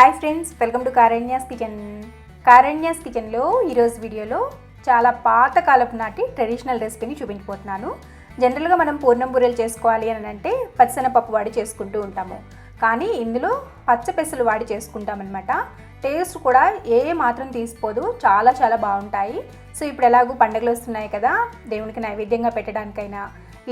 Hi friends welcome to Karanya's kitchen Karanya's కిచెన్లో ఈరోజు వీడియోలో చాలా పాత కాలపు నాటి ట్రెడిషనల్ రెసిపీని చూపించిపోతున్నాను జనరల్గా మనం పూర్ణం బూరెలు చేసుకోవాలి అని అంటే పచ్చనపప్పు వాడి చేసుకుంటూ ఉంటాము. కానీ ఇందులో పచ్చ పెసలు వాడి చేసుకుంటామన్నమాట టేస్ట్ కూడా ఏ మాత్రం తీసిపోదు చాలా చాలా బాగుంటాయి. సో ఇప్పుడు ఎలాగూ పండుగలు వస్తున్నాయి కదా దేవునికి నైవేద్యంగా పెట్టడానికైనా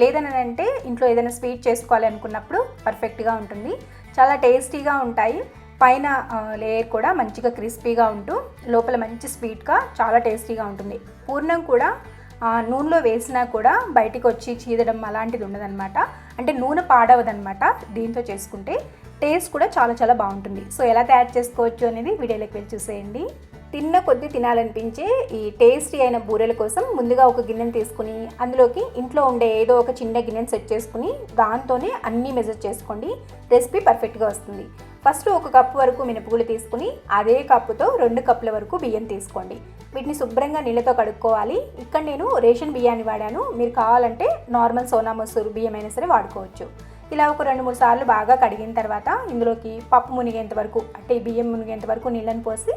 లేదని అంటే ఇంట్లో ఏదైనా స్వీట్ చేసుకోవాలి అనుకున్నప్పుడు పర్ఫెక్ట్గా ఉంటుంది. చాలా టేస్టీగా ఉంటాయి. పైన లేయర్ కూడా మంచిగా క్రిస్పీగా ఉంటూ లోపల మంచి స్వీట్గా చాలా టేస్టీగా ఉంటుంది. పూర్ణం కూడా ఆ, నూనెలో వేసినా కూడా బయటికి వచ్చి చీదడం అలాంటిది ఉండదన్నమాట. అంటే నూనె పాడవదనమాట దీంతో చేసుకుంటే. టేస్ట్ కూడా చాలా చాలా బాగుంటుంది. సో ఎలా తయారు చేసుకోవచ్చు అనేది వీడియోలోకి వెళ్ళి చూసేయండి. తిన్న కొద్దీ తినాలనిపించే ఈ టేస్టీ అయిన బూరెల కోసం ముందుగా ఒక గిన్నెను తీసుకుని అందులోకి ఇంట్లో ఉండే ఏదో ఒక చిన్న గిన్నెను సెట్ చేసుకుని దాంతోనే అన్నీ మెజర్ చేసుకోండి. రెసిపీ పర్ఫెక్ట్గా వస్తుంది. ఫస్ట్ ఒక కప్పు వరకు మినపగుళ్ళు తీసుకుని అదే కప్పుతో రెండు కప్పుల వరకు బియ్యం తీసుకోండి. వీటిని శుభ్రంగా నీళ్ళతో కడుక్కోవాలి. ఇక్కడ నేను రేషన్ బియ్యాన్ని వాడాను. మీరు కావాలంటే నార్మల్ సోనా మసూరు బియ్యం అయినా సరే వాడుకోవచ్చు. ఇలా ఒక రెండు మూడు సార్లు బాగా కడిగిన తర్వాత ఇందులోకి పప్పు మునిగేంత వరకు అంటే బియ్యం మునిగేంత వరకు నీళ్ళని పోసి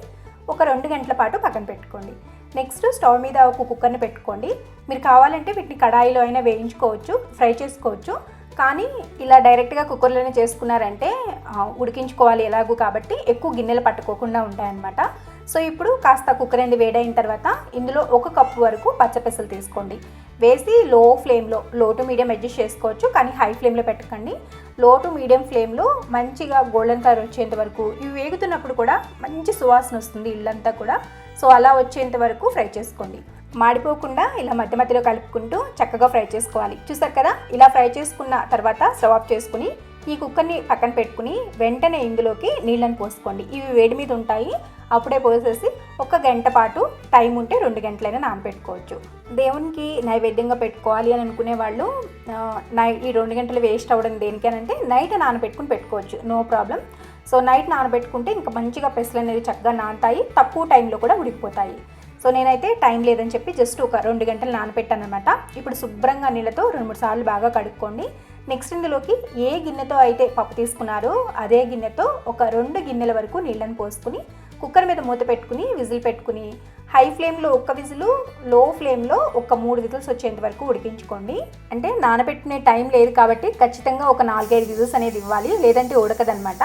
ఒక రెండు గంటల పాటు పక్కన పెట్టుకోండి. నెక్స్ట్ స్టవ్ మీద ఒక కుక్కర్ని పెట్టుకోండి. మీరు కావాలంటే వీటిని కడాయిలో అయినా వేయించుకోవచ్చు ఫ్రై చేసుకోవచ్చు. కానీ ఇలా డైరెక్ట్గా కుక్కర్లోనే చేసుకున్నారంటే ఉడికించుకోవాలి ఎలాగూ కాబట్టి ఎక్కువ గిన్నెలు పట్టుకోకుండా ఉంటాయన్నమాట. సో ఇప్పుడు కాస్త కుక్కర్ అనేది వేడైన తర్వాత ఇందులో ఒక కప్పు వరకు పచ్చపెసలు తీసుకోండి. వేసి లో ఫ్లేమ్లో లో టు మీడియం అడ్జస్ట్ చేసుకోవచ్చు కానీ హై ఫ్లేమ్లో పెట్టకండి. లో టు మీడియం ఫ్లేమ్లో మంచిగా గోల్డెన్ కలర్ వచ్చేంత వరకు ఇవి వేగుతున్నప్పుడు కూడా మంచి సువాసన వస్తుంది ఇల్లంతా కూడా. సో అలా వచ్చేంత వరకు ఫ్రై చేసుకోండి. మాడిపోకుండా ఇలా మధ్య మధ్యలో కలుపుకుంటూ చక్కగా ఫ్రై చేసుకోవాలి. చూసారు కదా? ఇలా ఫ్రై చేసుకున్న తర్వాత స్టవ్ ఆఫ్ చేసుకుని ఈ కుక్కర్ని పక్కన పెట్టుకుని వెంటనే ఇందులోకి నీళ్ళని పోసుకోండి. ఇవి వేడి మీద ఉంటాయి. అప్పుడే పోసేసి ఒక గంట పాటు టైం ఉంటే రెండు గంటలైనా నానబెట్టుకోవచ్చు. దేవునికి నైవేద్యంగా పెట్టుకోవాలి అని అనుకునే వాళ్ళు నై ఈ రెండు గంటలు వేస్ట్ అవ్వడం దేనికేనంటే నైట్ నానబెట్టుకుని పెట్టుకోవచ్చు. No problem. సో నైట్ నానబెట్టుకుంటే ఇంకా మంచిగా పెసలు అనేవి చక్కగా నానతాయి. తక్కువ టైంలో కూడా ఉడికిపోతాయి. సో నేనైతే టైం లేదని చెప్పి జస్ట్ ఒక రెండు గంటలు నానబెట్టాను అనమాట ఇప్పుడు శుభ్రంగా నీళ్ళతో రెండు మూడు సార్లు బాగా కడుక్కోండి. నెక్స్ట్ ఇందులోకి ఏ గిన్నెతో అయితే పప్పు తీసుకున్నారో అదే గిన్నెతో ఒక రెండు గిన్నెల వరకు నీళ్ళని పోసుకుని కుక్కర్ మీద మూత పెట్టుకుని విజిల్ పెట్టుకుని హై ఫ్లేమ్లో ఒక్క విజిలు లో ఫ్లేమ్లో ఒక మూడు విజిల్స్ వచ్చేంత వరకు ఉడికించుకోండి. అంటే నానబెట్టుకునే టైం లేదు కాబట్టి ఖచ్చితంగా ఒక నాలుగైదు విజిల్స్ అనేది ఇవ్వాలి లేదంటే ఉడకదనమాట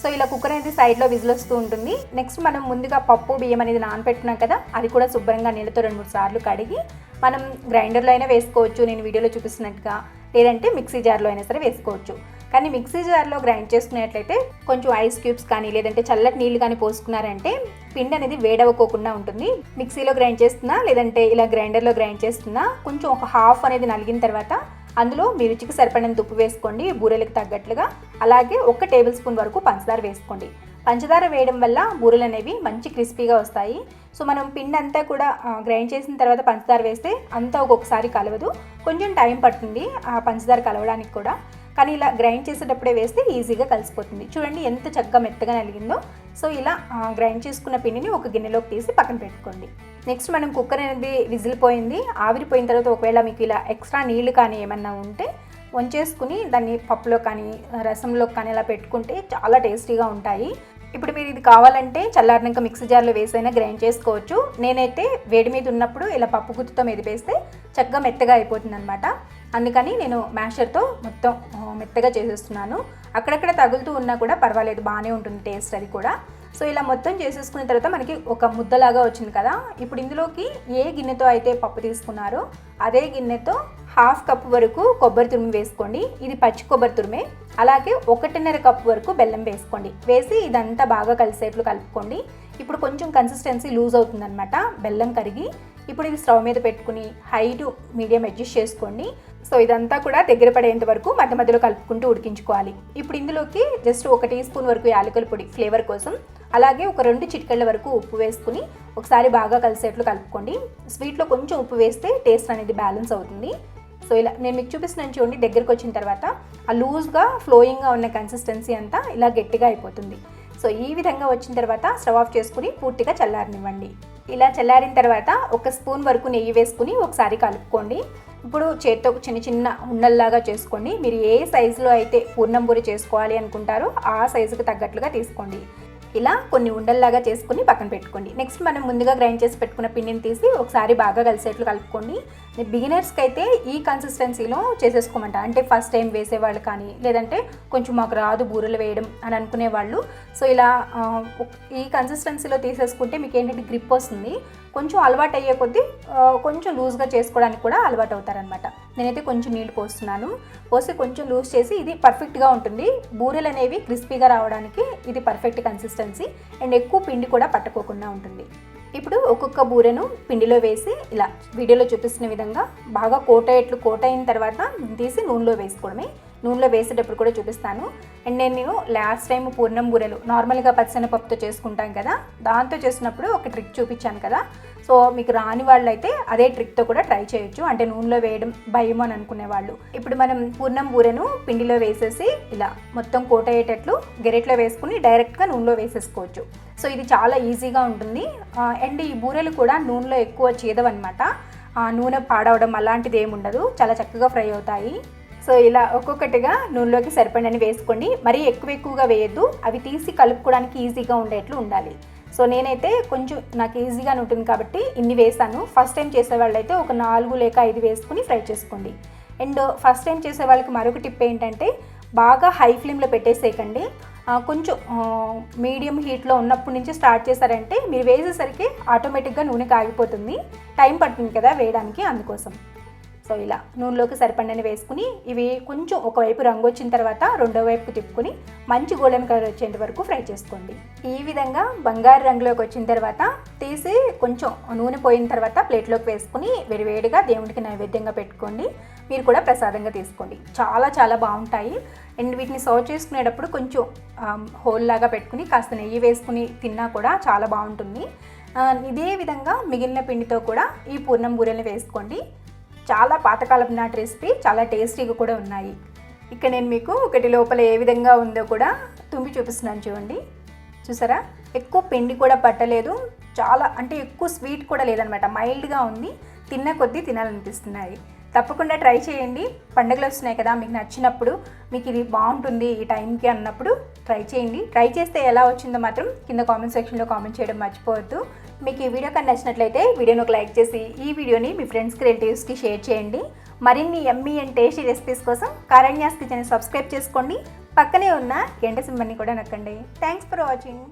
సో ఇలా కుక్కర్ అనేది సైడ్లో విజిల్ వస్తూ ఉంటుంది. నెక్స్ట్ మనం ముందుగా పప్పు బియ్యం అనేది నానపెట్టున్నాం కదా అది కూడా శుభ్రంగా నీళ్ళతో రెండు మూడు సార్లు కడిగి మనం గ్రైండర్లో అయినా వేసుకోవచ్చు. నేను వీడియోలో చూపిస్తున్నట్టుగా. లేదంటే మిక్సీ జార్లో అయినా సరే వేసుకోవచ్చు. కానీ మిక్సీ జార్లో గ్రైండ్ చేసుకునేట్లయితే కొంచెం ఐస్ క్యూబ్స్ కానీ లేదంటే చల్లటి నీళ్ళు కానీ పోసుకున్నారంటే పిండి అనేది వేడవకోకుండా ఉంటుంది. మిక్సీలో గ్రైండ్ చేస్తున్నా లేదంటే ఇలా గ్రైండర్లో గ్రైండ్ చేస్తున్నా కొంచెం ఒక హాఫ్ అనేది నలిగిన తర్వాత అందులో మీ రుచికి సరిపడినంత ఉప్పు వేసుకోండి బూరెలకు తగ్గట్లుగా. అలాగే ఒక టేబుల్ స్పూన్ వరకు పంచదార వేసుకోండి. పంచదార వేయడం వల్ల బూరెలు అనేవి మంచి క్రిస్పీగా వస్తాయి. సో మనం పిండి అంతా కూడా గ్రైండ్ చేసిన తర్వాత పంచదార వేస్తే అంతా ఒక్కొక్కసారి కలవదు. కొంచెం టైం పడుతుంది ఆ పంచదార కలవడానికి కూడా. కానీ ఇలా గ్రైండ్ చేసేటప్పుడే వేస్తే ఈజీగా కలిసిపోతుంది. చూడండి ఎంత చక్కగా మెత్తగా నలిగిందో. సో ఇలా గ్రైండ్ చేసుకున్న పిండిని ఒక గిన్నెలోకి తీసి పక్కన పెట్టుకోండి. నెక్స్ట్ మనం కుక్కర్ అనేది విజిల్ పోయింది ఆవిరిపోయిన తర్వాత ఒకవేళ మీకు ఇలా ఎక్స్ట్రా నీళ్ళు కానీ ఏమన్నా ఉంటే వంచేసుకుని దాన్ని పప్పులో కానీ రసంలో కానీ అలా పెట్టుకుంటే చాలా టేస్టీగా ఉంటాయి. ఇప్పుడు మీరు ఇది కావాలంటే చల్లారినాక మిక్సీ జార్లో వేసైనా గ్రైండ్ చేసుకోవచ్చు. నేనైతే వేడి మీద ఉన్నప్పుడు ఇలా పప్పు గుత్తుతో మెదిపేస్తే చక్కగా మెత్తగా అయిపోతుంది అనమాట అందుకని నేను మ్యాషర్తో మొత్తం మెత్తగా చేసేస్తున్నాను. అక్కడక్కడ తగులుతూ ఉన్నా కూడా పర్వాలేదు బాగానే ఉంటుంది టేస్ట్ అది కూడా. సో ఇలా మొత్తం చేసేసుకున్న తర్వాత మనకి ఒక ముద్దలాగా వచ్చింది కదా. ఇప్పుడు ఇందులోకి ఏ గిన్నెతో అయితే పప్పు తీసుకున్నారో అదే గిన్నెతో హాఫ్ కప్ వరకు కొబ్బరి తురుము వేసుకోండి. ఇది పచ్చి కొబ్బరి తురుమే. అలాగే ఒకటిన్నర కప్ వరకు బెల్లం వేసుకోండి. వేసి ఇదంతా బాగా కలిసేట్లు కలుపుకోండి. ఇప్పుడు కొంచెం కన్సిస్టెన్సీ లూజ్ అవుతుందన్నమాట. బెల్లం కరిగి ఇప్పుడు ఇది స్టవ్ మీద పెట్టుకుని హై టు మీడియం అడ్జస్ట్ చేసుకోండి. సో ఇదంతా కూడా దగ్గర పడేంత వరకు మధ్య మధ్యలో కలుపుకుంటూ ఉడికించుకోవాలి. ఇప్పుడు ఇందులోకి జస్ట్ ఒక టీ స్పూన్ వరకు యాలకుల పొడి ఫ్లేవర్ కోసం అలాగే ఒక రెండు చిటికెళ్ళ వరకు ఉప్పు వేసుకుని ఒకసారి బాగా కలిసేట్లు కలుపుకోండి. స్వీట్లో కొంచెం ఉప్పు వేస్తే టేస్ట్ అనేది బ్యాలెన్స్ అవుతుంది. సో ఇలా నేను మీకు చూపిస్తున్నాను చూడండి దగ్గరకు వచ్చిన తర్వాత ఆ లూజ్గా ఫ్లోయింగ్గా ఉన్న కన్సిస్టెన్సీ అంతా ఇలా గట్టిగా అయిపోతుంది. సో ఈ విధంగా వచ్చిన తర్వాత స్టవ్ ఆఫ్ చేసుకుని పూర్తిగా చల్లారనివ్వండి. ఇలా చల్లారిన తర్వాత ఒక స్పూన్ వరకు నెయ్యి వేసుకుని ఒకసారి కలుపుకోండి. ఇప్పుడు చేత్తో చిన్న చిన్న ఉండల్లాగా చేసుకోండి మీరు ఏ సైజులో అయితే పూర్ణం పూరి చేసుకోవాలి అనుకుంటారో ఆ సైజుకి తగ్గట్లుగా తీసుకోండి. ఇలా కొన్ని ఉండల్లాగా చేసుకుని పక్కన పెట్టుకోండి. నెక్స్ట్ మనం ముందుగా గ్రైండ్ చేసి పెట్టుకున్న పిండిని తీసి ఒకసారి బాగా కలిసేట్లు కలుపుకోండి. బిగినర్స్కి అయితే ఈ కన్సిస్టెన్సీలో చేసేసుకోమంట. అంటే ఫస్ట్ టైం వేసేవాళ్ళు కానీ లేదంటే కొంచెం మాకు రాదు బూరెలు వేయడం అని అనుకునే వాళ్ళు. సో ఇలా ఈ కన్సిస్టెన్సీలో తీసేసుకుంటే మీకు ఏంటంటే గ్రిప్ వస్తుంది. కొంచెం అలవాటు అయ్యే కొద్దీ కొంచెం లూజ్గా చేసుకోవడానికి కూడా అలవాటు అవుతారనమాట నేనైతే కొంచెం నీళ్ళు పోస్తున్నాను. పోసి కొంచెం లూజ్ చేసి ఇది పర్ఫెక్ట్గా ఉంటుంది. బూరెలు అనేవి క్రిస్పీగా రావడానికి ఇది పర్ఫెక్ట్ కన్సిస్టెన్సీ అండ్ ఎక్కువ పిండి కూడా పట్టుకోకుండా ఉంటుంది. ఇప్పుడు ఒక్కొక్క బూరెను పిండిలో వేసి ఇలా వీడియోలో చూపిస్తున్న విధంగా బాగా కోట ఎట్లు కోట అయిన తర్వాత తీసి నూనెలో వేసుకోవడమే నూనెలో వేసేటప్పుడు కూడా చూపిస్తాను. అండ్ నేను నేను లాస్ట్ టైం పూర్ణం బూరెలు నార్మల్గా పచ్చనపప్పుతో చేసుకుంటాం కదా దాంతో చేసినప్పుడు ఒక ట్రిక్ చూపించాను కదా. సో మీకు రాని వాళ్ళు అయితే అదే ట్రిక్తో కూడా ట్రై చేయొచ్చు. అంటే నూనెలో వేయడం భయం అని అనుకునే వాళ్ళు. ఇప్పుడు మనం పూర్ణం బూరెను పిండిలో వేసేసి ఇలా మొత్తం కోట అయ్యేటట్లు గెరెట్లో వేసుకుని డైరెక్ట్గా నూనెలో వేసేసుకోవచ్చు. సో ఇది చాలా ఈజీగా ఉంటుంది. అండ్ ఈ బూరెలు కూడా నూనెలో ఎక్కువ చేదవన్నమాట. నూనె పాడవడం అలాంటిది ఏమి ఉండదు. చాలా చక్కగా ఫ్రై అవుతాయి. సో ఇలా ఒక్కొక్కటిగా నూనెలోకి సరిపడని వేసుకోండి. మరీ ఎక్కువ ఎక్కువగా వేయద్దు. అవి తీసి కలుపుకోవడానికి ఈజీగా ఉండేట్లు ఉండాలి. సో నేనైతే కొంచెం నాకు ఈజీగా ఉంటుంది కాబట్టి ఇన్ని వేసాను. ఫస్ట్ టైం చేసే వాళ్ళైతే ఒక నాలుగు లేక ఐదు వేసుకుని ఫ్రై చేసుకోండి. అండ్ ఫస్ట్ టైం చేసే వాళ్ళకి మరొక టిప్ ఏంటంటే బాగా హై ఫ్లేమ్లో పెట్టేసేయకండి. కొంచెం మీడియం హీట్లో ఉన్నప్పటి నుంచి స్టార్ట్ చేశారంటే మీరు వేసేసరికి ఆటోమేటిక్గా నూనె కాగిపోతుంది. టైం పడుతుంది కదా వేయడానికి అందుకోసం. సో ఇలా నూనెలోకి సరిపడని వేసుకుని ఇవి కొంచెం ఒకవైపు రంగు వచ్చిన తర్వాత రెండో వైపుకు తిప్పుకొని మంచి గోల్డెన్ కలర్ వచ్చేంత వరకు ఫ్రై చేసుకోండి. ఈ విధంగా బంగారు రంగులోకి వచ్చిన తర్వాత తీసి కొంచెం నూనె పోయిన తర్వాత ప్లేట్లోకి వేసుకుని వేడివేడిగా దేవుడికి నైవేద్యంగా పెట్టుకోండి. మీరు కూడా ప్రసాదంగా తీసుకోండి. చాలా చాలా బాగుంటాయి. అండ్ వీటిని సర్వ్ చేసుకునేటప్పుడు కొంచెం హోల్ లాగా పెట్టుకుని కాస్త నెయ్యి వేసుకుని తిన్నా కూడా చాలా బాగుంటుంది. ఇదే విధంగా మిగిలిన పిండితో కూడా ఈ పూర్ణం బూరెల్ని వేసుకోండి. చాలా పాతకాలపు నాటి రెసిపీ చాలా టేస్టీగా కూడా ఉన్నాయి. ఇక్కడ నేను మీకు ఒకటి లోపల ఏ విధంగా ఉందో కూడా తుంపి చూపిస్తున్నాను చూడండి. చూసారా? ఎక్కువ పిండి కూడా పట్టలేదు. చాలా అంటే ఎక్కువ స్వీట్ కూడా లేదనమాట. మైల్డ్గా ఉంది. తిన్న కొద్దీ తినాలనిపిస్తున్నాయి. తప్పకుండా ట్రై చేయండి. పండుగలు వస్తున్నాయి కదా మీకు నచ్చినప్పుడు మీకు ఇది బాగుంటుంది ఈ టైంకి అన్నప్పుడు ట్రై చేయండి. ట్రై చేస్తే ఎలా వచ్చిందో మాత్రం కింద కామెంట్ సెక్షన్లో కామెంట్ చేయడం మర్చిపోవద్దు. మీకు ఈ వీడియో కానీ నచ్చినట్లయితే వీడియోని ఒక లైక్ చేసి ఈ వీడియోని మీ ఫ్రెండ్స్కి రిలేటివ్స్కి షేర్ చేయండి. మరిన్ని ఎమ్మీ అండ్ టేస్టీ రెసిపీస్ కోసం కరణ్యాస్ కిచెన్ సబ్స్క్రైబ్ చేసుకోండి. పక్కనే ఉన్న గంట సింబల్ని కూడా నొక్కండి. Thanks for watching